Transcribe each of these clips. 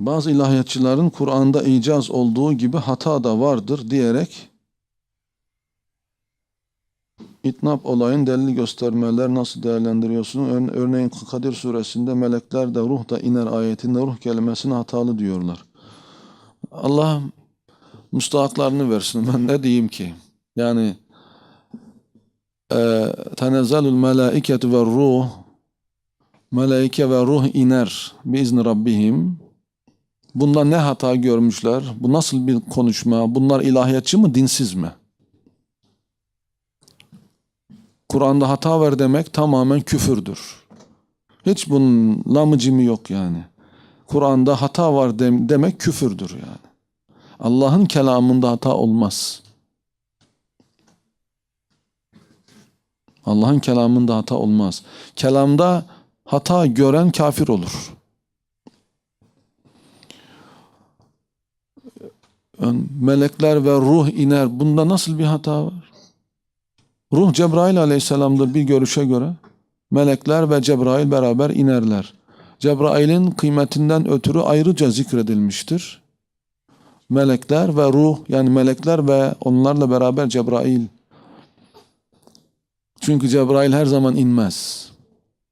Bazı ilahiyatçıların Kur'an'da icaz olduğu gibi hata da vardır diyerek İtnap olayın delil göstermeler nasıl değerlendiriyorsun? Ör- Örneğin Kadir suresinde melekler de ruh da iner ayetinde ruh kelimesini hatalı diyorlar. Allah müstahaklarını versin. Ben ne diyeyim ki? Yani e, tenezzelül melaiketu ve ruh Melaike ve ruh iner biizni Rabbihim. Bunda ne hata görmüşler? Bu nasıl bir konuşma? Bunlar ilahiyatçı mı, dinsiz mi? Kur'an'da hata var demek tamamen küfürdür. Hiç bunun lamıcımı yok yani. Kur'an'da hata var dem- demek küfürdür yani. Allah'ın kelamında hata olmaz. Allah'ın kelamında hata olmaz. Kelamda hata gören kafir olur. Melekler ve ruh iner. Bunda nasıl bir hata var? Ruh Cebrail aleyhisselamdır bir görüşe göre. Melekler ve Cebrail beraber inerler. Cebrail'in kıymetinden ötürü ayrıca zikredilmiştir. Melekler ve ruh yani melekler ve onlarla beraber Cebrail. Çünkü Cebrail her zaman inmez.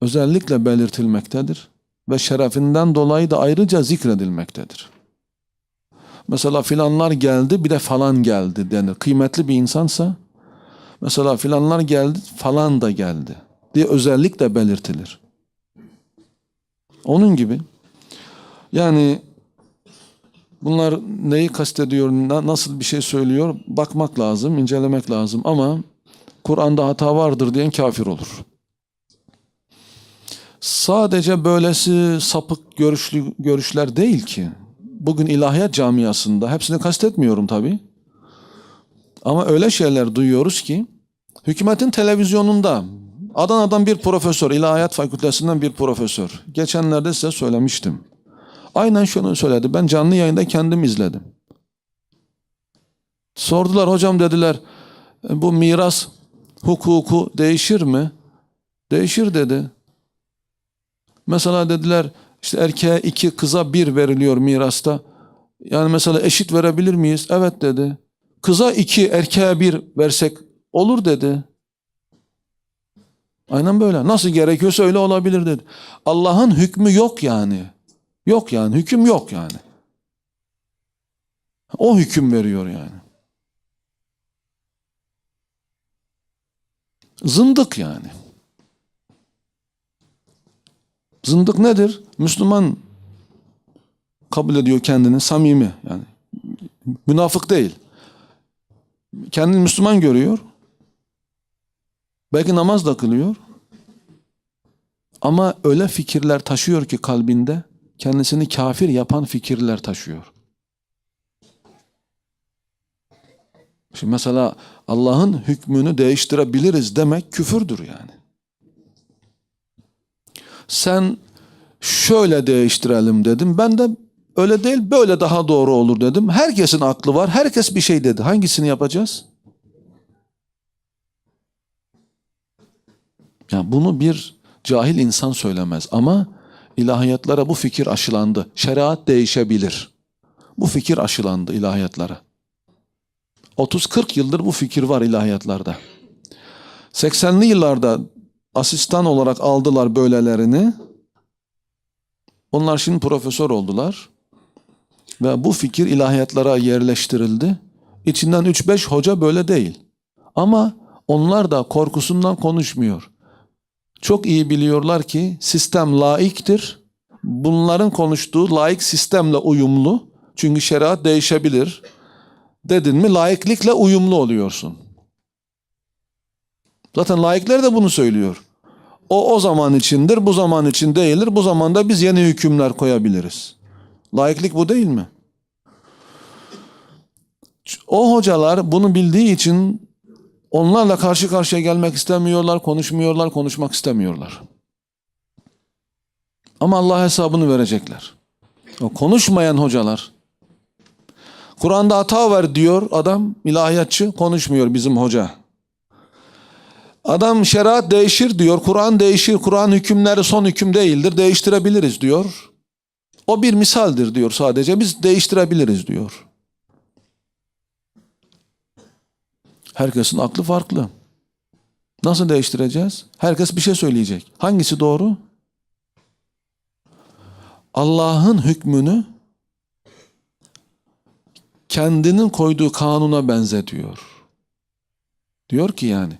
Özellikle belirtilmektedir ve şerefinden dolayı da ayrıca zikredilmektedir. Mesela filanlar geldi bir de falan geldi denir. Kıymetli bir insansa mesela filanlar geldi falan da geldi diye özellikle belirtilir. Onun gibi yani bunlar neyi kastediyor, na- nasıl bir şey söylüyor bakmak lazım, incelemek lazım ama Kur'an'da hata vardır diyen kafir olur. Sadece böylesi sapık görüşlü görüşler değil ki. Bugün ilahiyat camiasında hepsini kastetmiyorum tabii. Ama öyle şeyler duyuyoruz ki hükümetin televizyonunda Adana'dan bir profesör, ilahiyat fakültesinden bir profesör. Geçenlerde size söylemiştim. Aynen şunu söyledi. Ben canlı yayında kendim izledim. Sordular hocam dediler bu miras hukuku değişir mi? Değişir dedi. Mesela dediler işte erkeğe iki kıza bir veriliyor mirasta. Yani mesela eşit verebilir miyiz? Evet dedi. Kıza iki erkeğe bir versek olur dedi. Aynen böyle. Nasıl gerekiyorsa öyle olabilir dedi. Allah'ın hükmü yok yani. Yok yani. Hüküm yok yani. O hüküm veriyor yani. Zındık yani. Zındık nedir? Müslüman kabul ediyor kendini samimi yani. Münafık değil. Kendini Müslüman görüyor. Belki namaz da kılıyor. Ama öyle fikirler taşıyor ki kalbinde kendisini kafir yapan fikirler taşıyor. Şimdi mesela Allah'ın hükmünü değiştirebiliriz demek küfürdür yani. Sen şöyle değiştirelim dedim. Ben de öyle değil böyle daha doğru olur dedim. Herkesin aklı var. Herkes bir şey dedi. Hangisini yapacağız? Ya bunu bir cahil insan söylemez ama ilahiyatlara bu fikir aşılandı. Şeriat değişebilir. Bu fikir aşılandı ilahiyatlara. 30-40 yıldır bu fikir var ilahiyatlarda. 80'li yıllarda asistan olarak aldılar böylelerini. Onlar şimdi profesör oldular. Ve bu fikir ilahiyatlara yerleştirildi. İçinden 3-5 hoca böyle değil. Ama onlar da korkusundan konuşmuyor. Çok iyi biliyorlar ki sistem laiktir. Bunların konuştuğu laik sistemle uyumlu. Çünkü şeriat değişebilir. Dedin mi laiklikle uyumlu oluyorsun. Zaten laikler de bunu söylüyor. O o zaman içindir, bu zaman için değildir. Bu zamanda biz yeni hükümler koyabiliriz. Laiklik bu değil mi? O hocalar bunu bildiği için onlarla karşı karşıya gelmek istemiyorlar, konuşmuyorlar, konuşmak istemiyorlar. Ama Allah hesabını verecekler. O konuşmayan hocalar. Kur'an'da hata var diyor adam, ilahiyatçı konuşmuyor bizim hoca. Adam şeriat değişir diyor, Kur'an değişir, Kur'an hükümleri son hüküm değildir, değiştirebiliriz diyor. O bir misaldir diyor sadece. Biz değiştirebiliriz diyor. Herkesin aklı farklı. Nasıl değiştireceğiz? Herkes bir şey söyleyecek. Hangisi doğru? Allah'ın hükmünü kendinin koyduğu kanuna benzetiyor. Diyor ki yani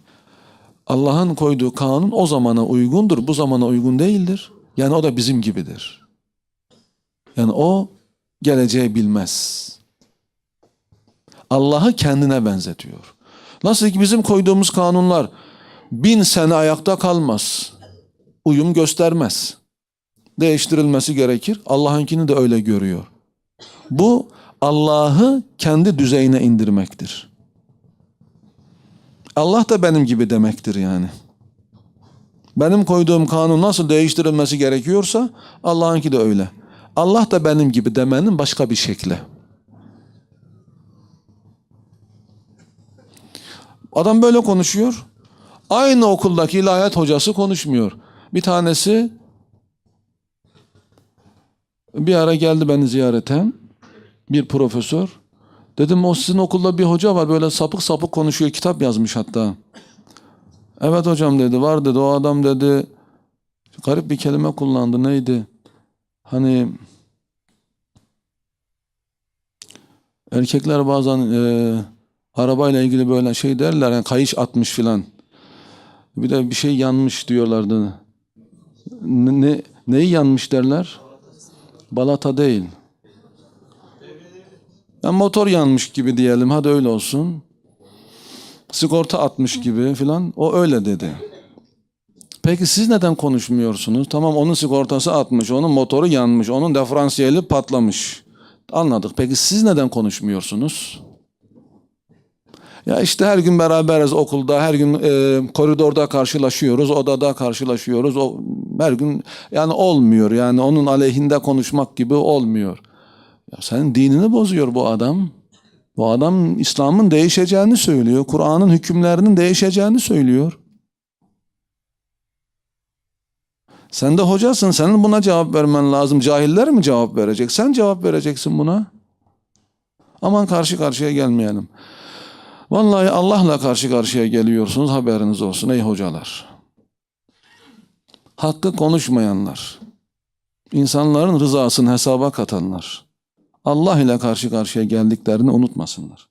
Allah'ın koyduğu kanun o zamana uygundur, bu zamana uygun değildir. Yani o da bizim gibidir. Yani o geleceği bilmez. Allah'ı kendine benzetiyor. Nasıl ki bizim koyduğumuz kanunlar bin sene ayakta kalmaz. Uyum göstermez. Değiştirilmesi gerekir. Allah'ınkini de öyle görüyor. Bu Allah'ı kendi düzeyine indirmektir. Allah da benim gibi demektir yani. Benim koyduğum kanun nasıl değiştirilmesi gerekiyorsa Allah'ınki de öyle. Allah da benim gibi demenin başka bir şekli. Adam böyle konuşuyor. Aynı okuldaki ilahiyat hocası konuşmuyor. Bir tanesi bir ara geldi beni ziyarete. Bir profesör. Dedim o sizin okulda bir hoca var böyle sapık sapık konuşuyor. Kitap yazmış hatta. Evet hocam dedi var dedi. O adam dedi garip bir kelime kullandı. Neydi? Hani erkekler bazen e, arabayla ilgili böyle şey derler. Yani kayış atmış filan. Bir de bir şey yanmış diyorlardı. Ne, ne- neyi yanmış derler? Balata değil. Ya motor yanmış gibi diyelim. Hadi öyle olsun. Sigorta atmış gibi filan. O öyle dedi. Peki siz neden konuşmuyorsunuz? Tamam onun sigortası atmış, onun motoru yanmış, onun diferansiyeli patlamış. Anladık. Peki siz neden konuşmuyorsunuz? Ya işte her gün beraberiz okulda, her gün e, koridorda karşılaşıyoruz, odada karşılaşıyoruz. O her gün yani olmuyor. Yani onun aleyhinde konuşmak gibi olmuyor. Ya senin dinini bozuyor bu adam. Bu adam İslam'ın değişeceğini söylüyor. Kur'an'ın hükümlerinin değişeceğini söylüyor. Sen de hocasın. Senin buna cevap vermen lazım. Cahiller mi cevap verecek? Sen cevap vereceksin buna. Aman karşı karşıya gelmeyelim. Vallahi Allah'la karşı karşıya geliyorsunuz. Haberiniz olsun ey hocalar. Hakkı konuşmayanlar. insanların rızasını hesaba katanlar. Allah ile karşı karşıya geldiklerini unutmasınlar.